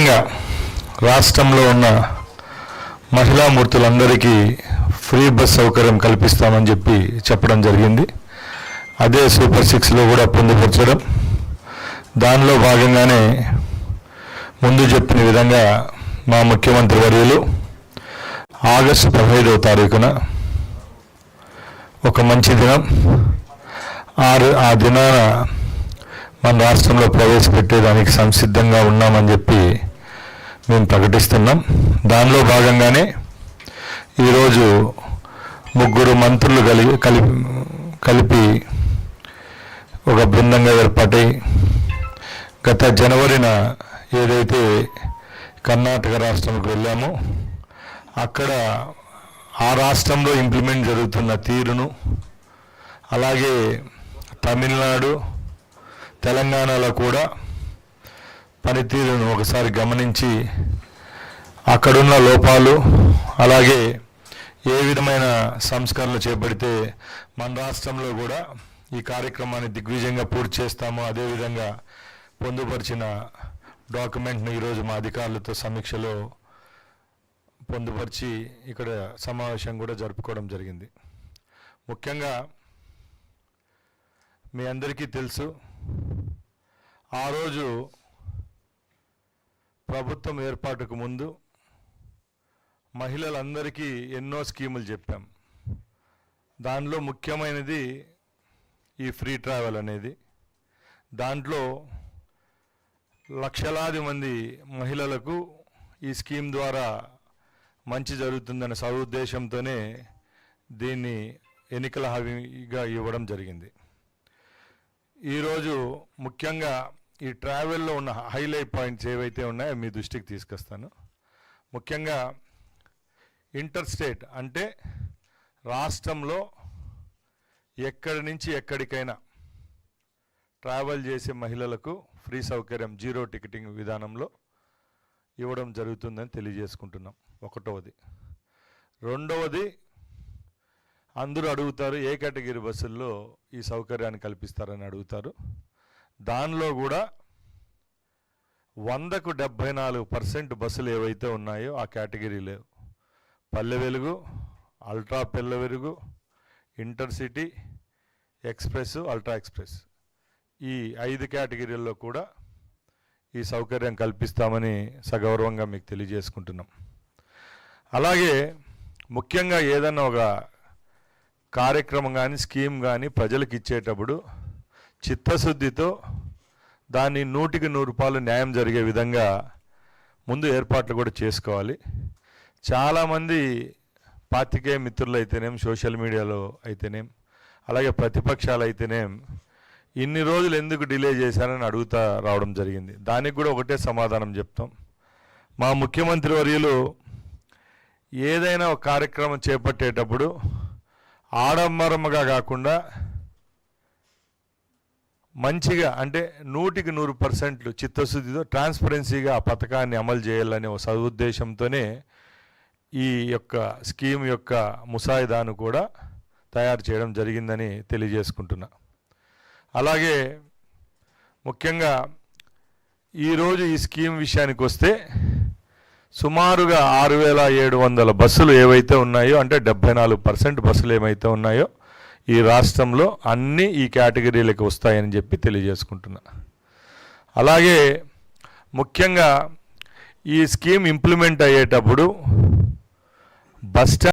ముఖ్యంగా రాష్ట్రంలో ఉన్న మహిళా మూర్తులందరికీ ఫ్రీ బస్ సౌకర్యం కల్పిస్తామని చెప్పి చెప్పడం జరిగింది. అదే సూపర్ సిక్స్లో కూడా పొందుపరచడం. దానిలో భాగంగానే ముందు చెప్పిన విధంగా మా ముఖ్యమంత్రి వర్యులు ఆగస్టు పదహైదవ తారీఖున ఒక మంచి దినం. ఆరు ఆ దినాన మన రాష్ట్రంలో ప్రవేశపెట్టేదానికి సంసిద్ధంగా ఉన్నామని చెప్పి మేము ప్రకటిస్తున్నాం. దానిలో భాగంగానే ఈరోజు ముగ్గురు మంత్రులు కలిగి కలిపి కలిపి ఒక బృందంగా ఏర్పాటై గత జనవరిన ఏదైతే కర్ణాటక రాష్ట్రంకి వెళ్ళామో అక్కడ ఆ రాష్ట్రంలో ఇంప్లిమెంట్ జరుగుతున్న తీరును అలాగే తమిళనాడు తెలంగాణలో కూడా పనితీరును ఒకసారి గమనించి అక్కడున్న లోపాలు అలాగే ఏ విధమైన సంస్కరణలు చేపడితే మన రాష్ట్రంలో కూడా ఈ కార్యక్రమాన్ని దిగ్విజయంగా పూర్తి చేస్తామో అదేవిధంగా పొందుపరిచిన డాక్యుమెంట్ను ఈరోజు మా అధికారులతో సమీక్షలో పొందుపరిచి ఇక్కడ సమావేశం కూడా జరుపుకోవడం జరిగింది. ముఖ్యంగా మీ అందరికీ తెలుసు ఆ రోజు ప్రభుత్వం ఏర్పాటుకు ముందు మహిళలందరికీ ఎన్నో స్కీములు చెప్పాం. దానిలో ముఖ్యమైనది ఈ ఫ్రీ ట్రావెల్ అనేది. దాంట్లో లక్షలాది మంది మహిళలకు ఈ స్కీమ్ ద్వారా మంచి జరుగుతుందనే సదుద్దేశంతోనే దీన్ని ఎన్నికల హామీగా ఇవ్వడం జరిగింది. ఈరోజు ముఖ్యంగా ఈ ట్రావెల్లో ఉన్న హైలైట్ పాయింట్స్ ఏవైతే ఉన్నాయో మీ దృష్టికి తీసుకొస్తాను. ముఖ్యంగా ఇంటర్ స్టేట్ అంటే రాష్ట్రంలో ఎక్కడి నుంచి ఎక్కడికైనా ట్రావెల్ చేసే మహిళలకు ఫ్రీ సౌకర్యం జీరో టికెటింగ్ విధానంలో ఇవ్వడం జరుగుతుందని తెలియజేసుకుంటున్నాం. ఒకటవది. రెండవది అందరూ అడుగుతారు ఏ కేటగిరీ బస్సుల్లో ఈ సౌకర్యాన్ని కల్పిస్తారని అడుగుతారు. దానిలో కూడా వందకు డెబ్భై నాలుగు పర్సెంట్ బస్సులు ఏవైతే ఉన్నాయో ఆ కేటగిరీ లేవు. Palle Velugu ultra Palle Velugu intercity express ultra express. ఈ ఐదు కేటగిరీల్లో కూడా ఈ సౌకర్యం కల్పిస్తామని సగౌరవంగా మీకు తెలియజేసుకుంటున్నాం. అలాగే ముఖ్యంగా ఏదన్నా ఒక కార్యక్రమం కానీ స్కీమ్ కానీ ప్రజలకు ఇచ్చేటప్పుడు చిత్తశుద్ధితో దాన్ని నూటికి నూరు రూపాయలు న్యాయం జరిగే విధంగా ముందు ఏర్పాట్లు కూడా చేసుకోవాలి. చాలామంది పాతికే మిత్రులు అయితేనేం సోషల్ మీడియాలో అయితేనేం అలాగే ప్రతిపక్షాలు అయితేనేం ఇన్ని రోజులు ఎందుకు డిలే చేశారని అడుగుతా రావడం జరిగింది. దానికి కూడా ఒకటే సమాధానం చెప్తాం. మా ముఖ్యమంత్రి వర్యులు ఏదైనా ఒక కార్యక్రమం చేపట్టేటప్పుడు ఆడంబరముగా కాకుండా మంచిగా అంటే నూటికి నూరు పర్సెంట్లు చిత్తశుద్ధితో ట్రాన్స్పరెన్సీగా ఆ పథకాన్ని అమలు చేయాలనే ఒక సదుద్దేశంతోనే ఈ యొక్క స్కీమ్ యొక్క ముసాయిదాను కూడా తయారు చేయడం జరిగిందని తెలియజేసుకుంటున్నా. అలాగే ముఖ్యంగా ఈరోజు ఈ స్కీమ్ విషయానికి వస్తే సుమారుగా ఆరు వేల ఏడు వందల బస్సులు ఏవైతే ఉన్నాయో అంటే డెబ్బై నాలుగు పర్సెంట్ బస్సులు ఏమైతే ఉన్నాయో ఈ రాష్ట్రంలో అన్నీ ఈ కేటగిరీలకు వస్తాయని చెప్పి తెలియజేసుకుంటున్నా. అలాగే ముఖ్యంగా ఈ స్కీమ్ ఇంప్లిమెంట్ అయ్యేటప్పుడు బస్ స్టాండ్